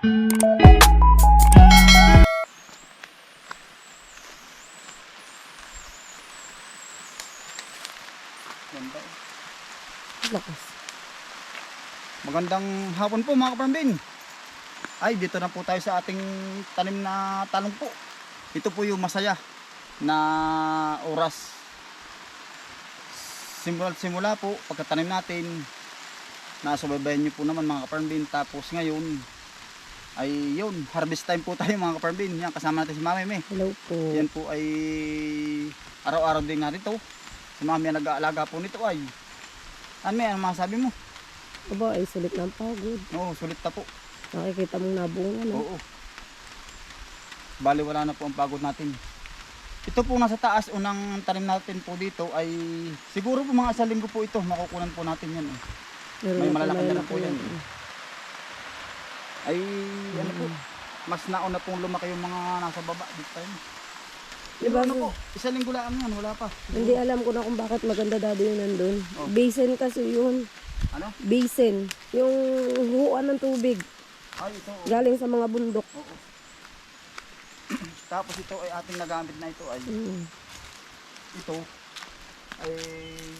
Magandang hapon po mga kaparambin. Ay, dito na po tayo sa ating tanim na talong po. Ito po yung masaya na oras. Simula simula po, pagkatanim natin, nasubaybayan niyo po naman mga kaparambin. Tapos ngayon, ay yun, harvest time po tayo mga kaparambin. Yan, kasama natin si Mami May. Hello po. Yan po ay araw-araw din narito. Si Mami ang nag-aalaga po nito ay. Ano may, ano masabi mo? Aba, ay sulit ng pagod. Oo, sulit na po. Nakikita mong nabunga, no? Oo. Bali wala na po ang pagod natin. Ito po nasa taas, unang tanim natin po dito ay siguro po mga isang linggo po ito, makukunan po natin yan. Eh. May na malalaki na po yan. yan. Ay ano po, mas nauna pong lumaki yung mga nasa baba this time. Diba, ano po, isang linggo lang yan, wala pa. Hindi alam ko na kung bakit maganda dati yun nandun. Oh. Basin kasi yun. Ano? Basin. Yung huwan ng tubig. Ay, ito. oh. Galing sa mga bundok. Oo. Tapos ito ay ating nagamit na ito ay Mm. ito ay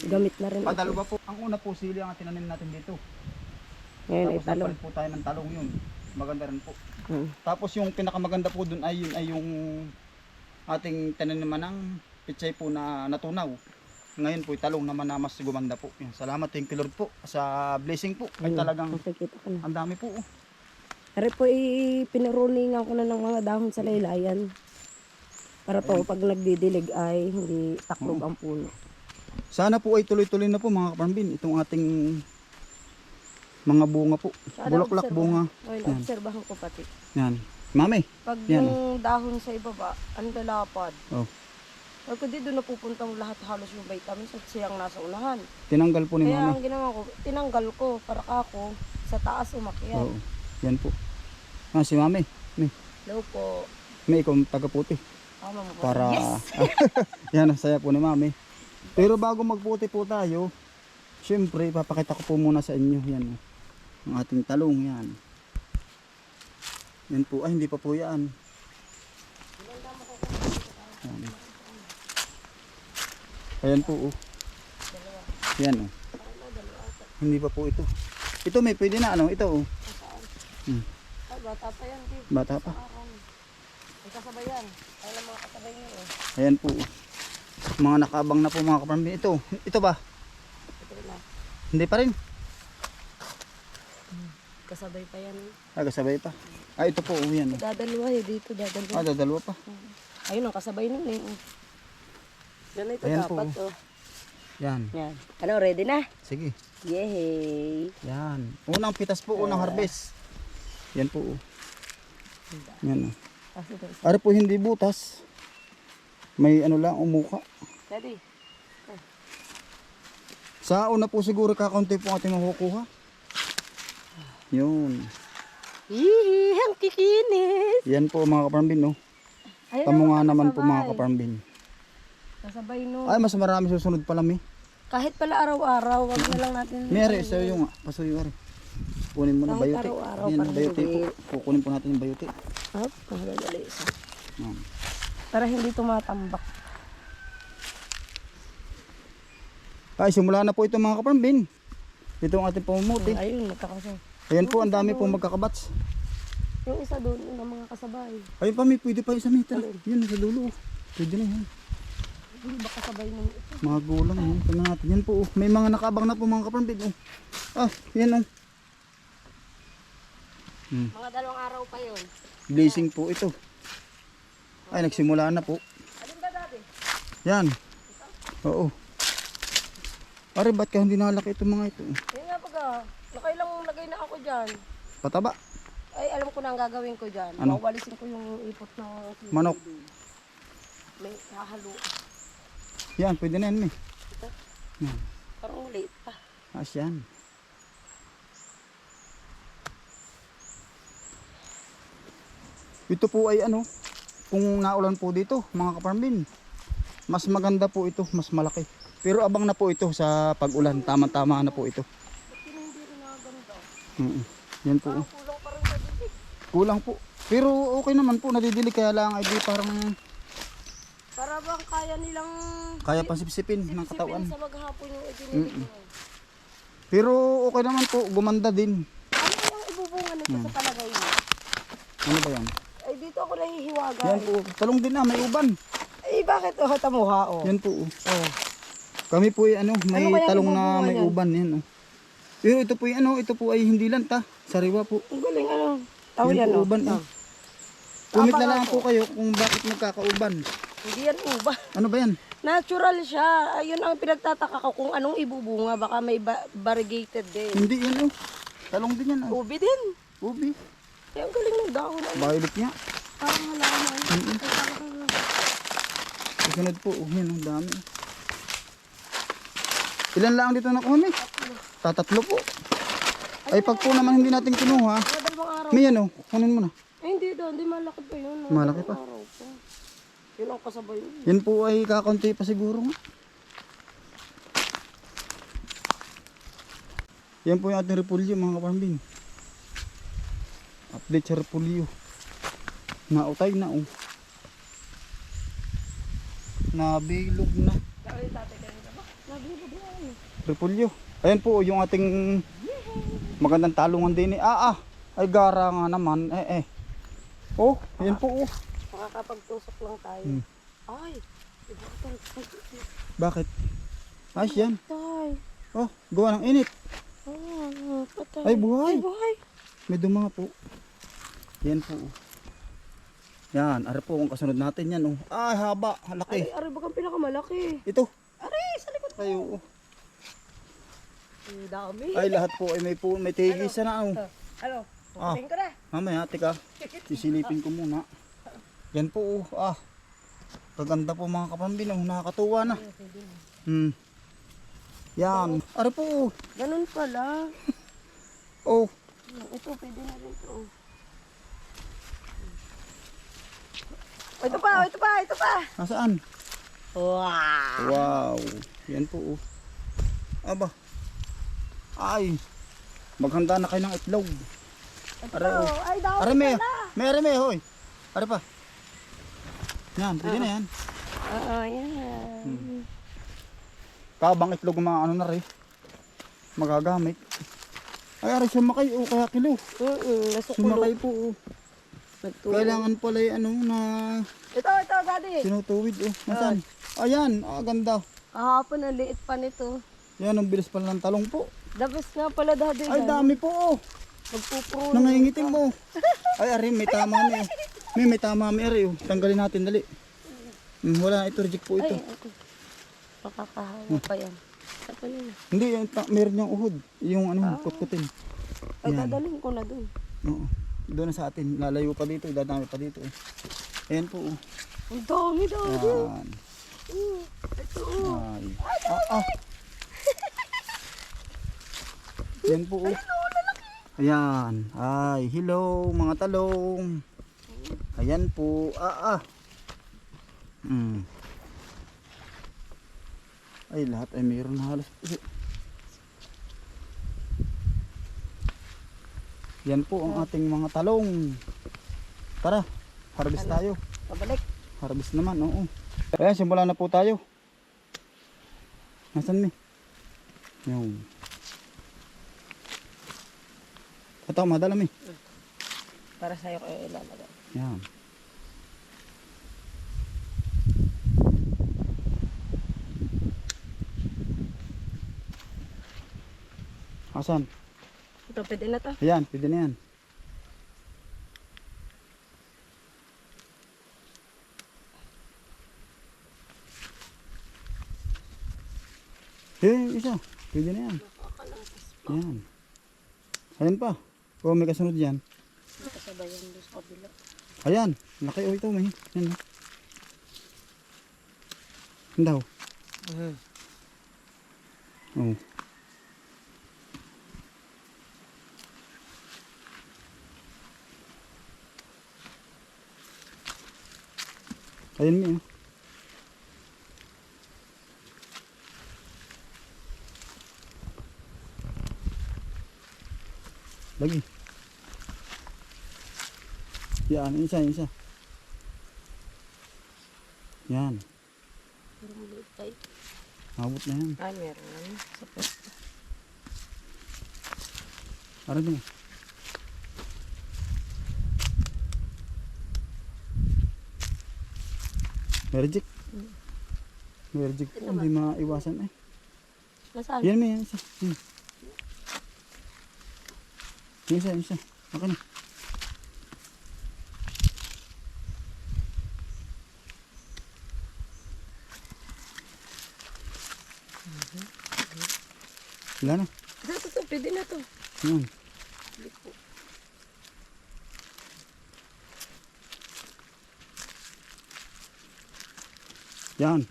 Gamit na rin. padalawa po. Ang una po sili ang tinanim natin dito. Ngayon ay Tapos talong. nagpalit po tayo ng talong yun. Maganda rin po. Mm. Tapos yung pinakamaganda po dun ay yun ay yung ating tinanim ng pichay po na natunaw. Ngayon po talong naman na mas gumanda po. Yan, salamat thank you Lord po sa blessing po. Ay Ayun, talagang ang dami po. oh. Ari po, ipinaruningan ko na ng mga dahon sa laylayan. Para po pag nagdidilig ay hindi taklob ang puno. Sana po ay tuloy-tuloy na po mga kaparambin itong ating mga bunga po. Sana Bulaklak bunga. Ayun, Yan. obserbahan ko pati. Yan. Mami. Pag Yan. yung dahon sa ibaba, ang lalapad. Oh. Pag hindi doon napupunta lahat halos yung vitamins at siyang nasa unahan. Tinanggal po ni Kaya Mami. ang ginawa ko, tinanggal ko para ako sa taas umakyat. Oo. Yan po. Ah, si Mami. May, Hello po. may ikaw ang taga-puti. Tama mo po. Para Yes! yan ang saya po ni Mami. Pero bago magputi po tayo, syempre papakita ko po muna sa inyo yan. oh. Ang ating talong yan. Yan po. Ay, hindi pa po yan. Yan. Ayan po. Oh. Yan oh. Hindi pa po ito. Ito may pwede na ano. Ito oh. Hmm. Bata pa yan, di. Bata pa. Kasabay yan. Ay, lang mga kasabay niyo eh. Ayan po. Mga nakabang na po mga kapamilya. Ito. Ito ba? Ito na. Hindi pa rin. Kasabay pa yan. Ah, kasabay pa. Ah, ito po. Oh, yan. oh. Dadalawa eh, dito. Ah, dadalawa pa. Ayun ang kasabay nun eh. Ganito Ayan po. dapat oh. Yan. Yan. Ano, ready na? Sige. Yay! Yan. Unang pitas po. Unang harvest. Yan po. oh. Yan. Oh. Kasi ito. Ari po hindi butas. May ano lang umuka. Ready? Sa una po siguro kakaunti po ating makukuha. Yun. Yee, ang kikinis! Yan po mga kaparambin. No? Ayun Tamo nga naman po mga kaparambin. Kasabay no. Ay, mas marami susunod pala mi. Kahit pala araw-araw, wag na lang natin. Mary, sa'yo yung pasuyo ari. Kunin mo na Kahit bayote. araw-araw, Yan, parang po. hindi. Kukunin po natin yung bayote. Hop, madali isa. Yan. Para hindi tumatambak. Ay, simula na po ito mga kaparambin. Ito ang ating pamumuti. Ayun, magkakasabay. Ayan po, ang dami pong magkakabats. Yung isa doon, yung mga kasabay. Ayun pa, may pwede pa isa meter. Yun, sa dulo. Pwede na yan. Hindi ba kasabay nung ito? Mga gulang yun. Tingnan natin. Yan po. oh. May mga nakabang na po mga kaparambin. Oh. Ah, yan oh. Hmm. Mga dalawang araw pa yun. Blazing po ito. Ay, nagsimula na po. Alin ba dati? Yan. Oo. Pare, ba't ka hindi nalaki itong mga ito? Yan nga pag ah, nakailang lagay na ako dyan. Pataba. Ay, alam ko na ang gagawin ko dyan. Ano? Mawalisin ko yung ipot ng Manok. May hahalo. Yan, pwede na yan, may. Parang late pa. As yan. Ito po ay ano, kung naulan po dito, mga kaparmin, mas maganda po ito, mas malaki. Pero abang na po ito sa pag-ulan, tama-tama na po ito. Mm Yan po. oh. Kulang pa rin. Kulang po. Pero okay naman po, nadidilig kaya lang ay di parang Para bang kaya nilang kaya pang sipsipin ng katawan. sa maghapon yung idinilig mo. Pero okay naman po, gumanda din. Ano yung ibubunga nito Hmm. sa palagay mo? Ano ba yan? Ay, dito ako nahihiwaga. Yan po, talong din na, may uban. Eh, bakit? Oh, tamuha, oh. Yan po. Oh. Kami po ay ano, may Ano talong na may yan? uban yan. Oh. Pero ito po ay ano, ito po ay hindi lanta. Sariwa po. Ang galing, ano? Tao Yan yan, po, uban, Oh. na lang po kayo kung bakit nagkakauban. Hindi yan uba. Ano ba yan? Natural siya. Ayun ang pinagtataka ko kung anong ibubunga. Baka may ba- variegated din. Hindi yan oh. Talong din yan oh. Ubi din. Ubi. Eh, ang galing ng dahon. Ano? Violet niya. Parang halaman. Ay, parang- Kasunod po, oh, yan oh, dami. Ilan lang dito nakuha mi? Tatatlo po. Ay pag po naman hindi natin kinuha, may ano, kunin mo na. Ay, hindi daw. Hindi malaki pa yun. Mga Malaki pa? Araw pa. Yun ang kasabay yun. Yan po ay kakunti pa siguro nga. Yan po yung ating repulyo mga kapambin. Update sa repulyo. Nautay na oh. Nabilog na. Ay, tatay kanina ba? Nabibo din yan. Repulyo. Ayan po yung ating magandang talungan din eh. Ah ah. Ay gara nga naman. Eh eh. Oh, yan po oh. Makakapagtusok lang tayo. Hmm. Ay. Bakit? Ayos yan. Tay. Oh, gawa ng init. Patay. Ay, buhay. Ay, buhay. May duma po. Yan po. Yan, ara po ang kasunod natin yan. Oh. Ay, haba, Ay, laki. ari bagang pinakamalaki. Ito. Ari, sa likod. Kayo. oh. Ang dami. Ay, lahat po ay may po, may tigisa na. Oh. Ano? Ah. Ko na. Mamaya, tika. Sisilipin ko muna. Yan po. Oh. Ah. Kaganda po mga kapambin. Oh. Nakakatuwa na. Hmm. Yan. Ara po. oh. Ganun pala. Oh. Ito, pwede na rin to. Oh, ito pa, oh, ito pa, ito pa. Nasaan? Wow. Wow. Yan po. Oh. Aba. Ay. Maghanda na kayo ng itlog. Aray, oh. oh. Ay, dami Are me. pala. May are me, hoy. Are pa. Yan, pwede na yan. Oo, yan. Hmm. Kabang itlog ng mga ano na rin. Magagamit. Ay, are sumakay o kaya kilo. Mm-mm, nasukulo. Sumakay po o. Nagtulo. Kailangan pala yung ano na Ito, ito, daddy. sinutuwid o. Nasaan? Ayan, ah, ganda. Kahapon, ang liit pa nito. Yan, ang bilis pala ng talong po. Best nga pala, daddy. Ay, dami po o. Magpupuro. Nangingitim mo. Ay, are, may tama mi. oh. May, may tama mi, are. oh. Tanggalin natin, dali. Hmm, wala, ito reject po Ay, ito. ito. Makakahawa pa yan. Ito na yun. Hindi, yung ta- meron yung uhod. Yung ano, kutkutin. Ay, Yan. dadalhin ko na dun. Oo. Doon na sa atin. Lalayo pa dito. Dadami pa dito. Eh. Ayan po. oh. Ang dami, daddy. Yan. Mm, Ito, oh. Ay. Ah, ah. Yan po. oh. Ayan. Ay, hello mga talong. Ayan po. Ah, ah. Hmm. Ay, lahat ay mayroon halos. Yan po ang ating mga talong. Tara, harvest tayo. Pabalik. Harvest naman, oo. Ayan, simula na po tayo. Nasaan mi? Yung. Ito, madala mi. Para sa'yo kayo ilalagay. Yan. Asan? Ito, pwede na to. Ayan, pwede na yan. Eh, isa. Pwede na yan. Yan. Ayan pa. O, may kasunod yan. Kasabayan doon sa kabila. Ayan. Laki o ito, may. Yan. oh. Yan daw. Oh. Ayun mi. oh. Lagi. Yan, isa, isa. Yan, Pero maliit tayo. abot na yan. Ay, meron na yun. Sa pwesto. Parang din. Merjik. Merjik po, hindi maiwasan eh. Nasaan? Yan may yan isa. Hmm. Yan isa, yan isa. Okay na. Wala na. Ito, ito. Pwede na to. Po. Yan.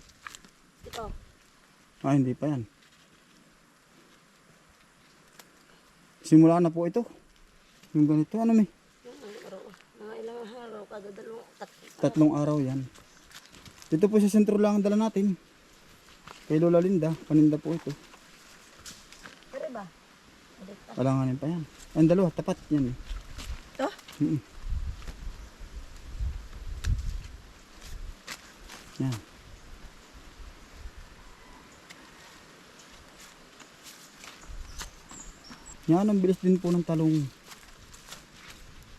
Ito. Ah, hindi pa yan. Simula na po ito. Yung ganito, ano may? Ano, araw. Mga ilang araw. Kada dalawang tatlo. Tatlong araw yan. Dito po sa sentro lang ang dala natin. Kay Lola Linda, paninda po ito. Pero ba? Ulit pa. Alanganin pa yan. Ang dalawa, tapat yan. Ito? Mm. Yan. Yan, ang bilis din po ng talong.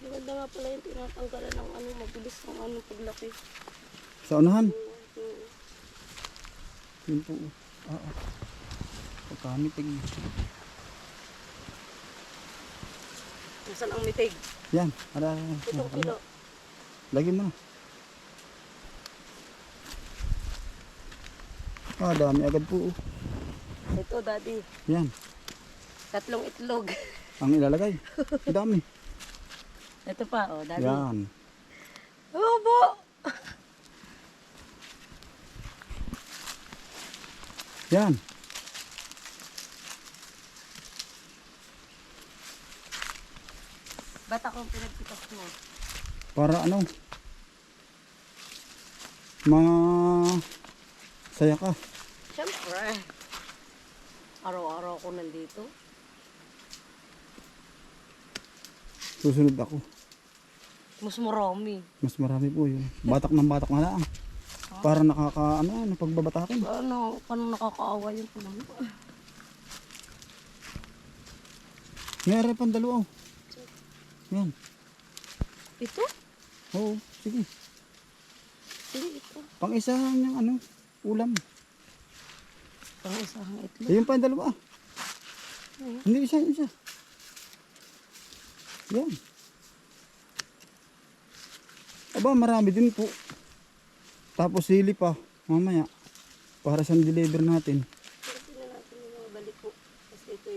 Maganda nga pala yung tinatanggalan ng ano, mabilis ng ano paglaki. Sa unahan. Mm. Yun po. Ah, ah. Pagkamitig. Nasaan ang mitig? Yan. Ara, ara, ara. Itong kilo. Lagi mo na. Ah, dami agad po. oh. Ito, daddy. Yan. Tatlong itlog. Ang ilalagay. Ang dami. Ito pa, oh, daddy. Yan. Obo! Yan. Ba't akong pinagpitas mo? Para ano? Mga saya ka. Siyempre. Araw-araw ako nandito. Susunod ako. Mas marami. Mas marami po yun. Batak ng batak na lang. Para nakaka ano, ano pagbabatakin. Ano, paano nakakaawa yung pulang? Meron pang dalawa. oh. Yan. Ito? Oo, sige. Sige, ito. Pang isa yung ano, ulam. Pang isang itlog. Ayun pa yung dalawa. Ayun. Hindi isa, isa. Yan. Aba, marami din po. Tapos sili pa, mamaya. Para sa deliver natin.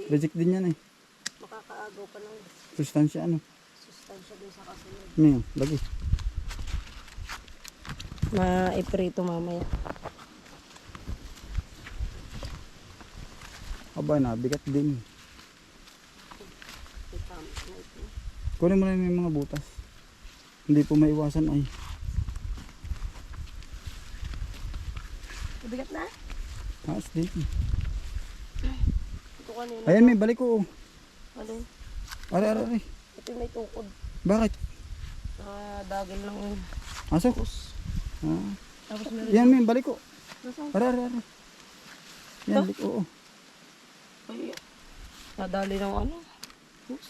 Reject din yan eh. makakaagaw pa ng Sustansya ano. sustansya dun sa kasunod. Ano yan? Lagi. Ma-iprito mamaya. Aba, din. Na ito. Kunin mo na yung mga butas. Hindi po maiwasan ay. Mabigat na? Taas din. Ito kanina. Ayan may balik ko. Ano yun? Are, are, are. Ito may tukod. Bakit? Ah, dagil lang. Asok. Ah. Tapos meron. Yan may balik ko. Nasaan? Are, are, are. Yan, balik ko. oo. Ay, nadali ng ano. Oops.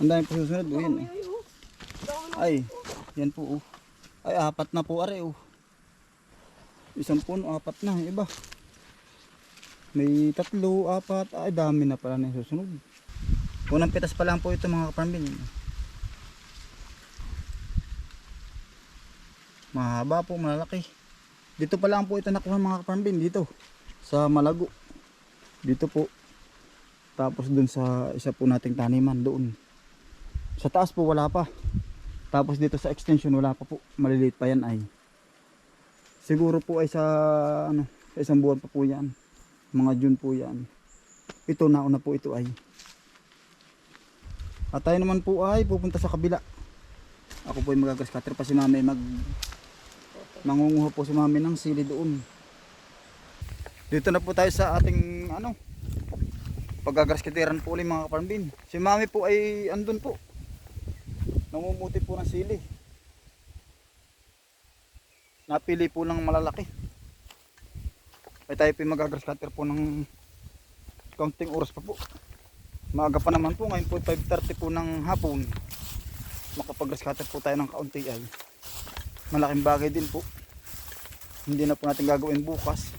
Ang dami po susunod. Oh, yan, Ay, oh. ay, yan po. Oh. Ay, apat na po are. Oh. Isang puno, apat na. Iba. May tatlo, apat. Ay, dami na pala na susunod. Unang pitas pa lang po ito mga kaparambin. Mahaba po, malalaki. Dito pa lang po ito nakuha mga kaparambin. Dito. Sa Malago. Dito po. Tapos dun sa isa po nating taniman doon. Sa taas po wala pa. Tapos dito sa extension wala pa po. Maliliit pa yan ay. Siguro po ay sa ano, sa isang buwan pa po yan. Mga June po yan. Ito nauna po ito ay. At tayo naman po ay pupunta sa kabila. Ako po ay magagrass cutter pa si mami mag mangunguha po si mami ng sili doon. Dito na po tayo sa ating ano paggagrass cutteran po ulit mga kaparambin. Si mami po ay andun po. Namumuti po ng sili. Napili po ng malalaki. Ay tayo po cutter po ng kaunting oras pa po. Maaga pa naman po. Ngayon po 5.30 po ng hapon. Makapag-grass cutter po tayo ng kaunti ay. Malaking bagay din po. Hindi na po natin gagawin bukas.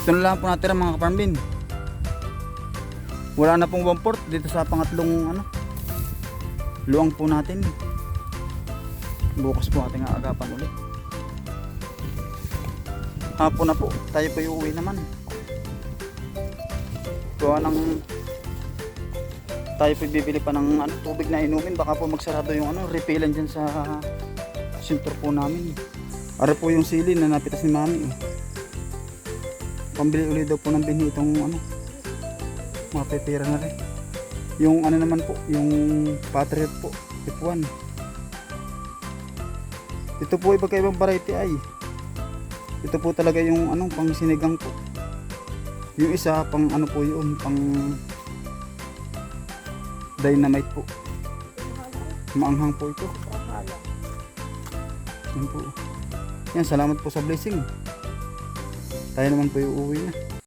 Ito na lang po natira mga kaparmbin. Wala na pong one fourth dito sa pangatlong ano. Luwang po natin. Bukas po ating aagapan ulit. Hapon na po. Tayo po uuwi naman. Gawa ng tayo po bibili pa ng ano, tubig na inumin. Baka po magsarado yung ano, refillan dyan sa sintor po namin. Ara po yung sili na napitas ni mami. Eh pambili ulit daw po ng binhi itong ano mapipira na rin. Yung ano naman po yung patriot po F1 ito po iba kaibang variety ay. Ito po talaga yung ano pang sinigang po. Yung isa pang ano po yun pang dynamite po. Maanghang po ito. Yan po. Yan salamat po sa blessing tayo naman po yung uuwi na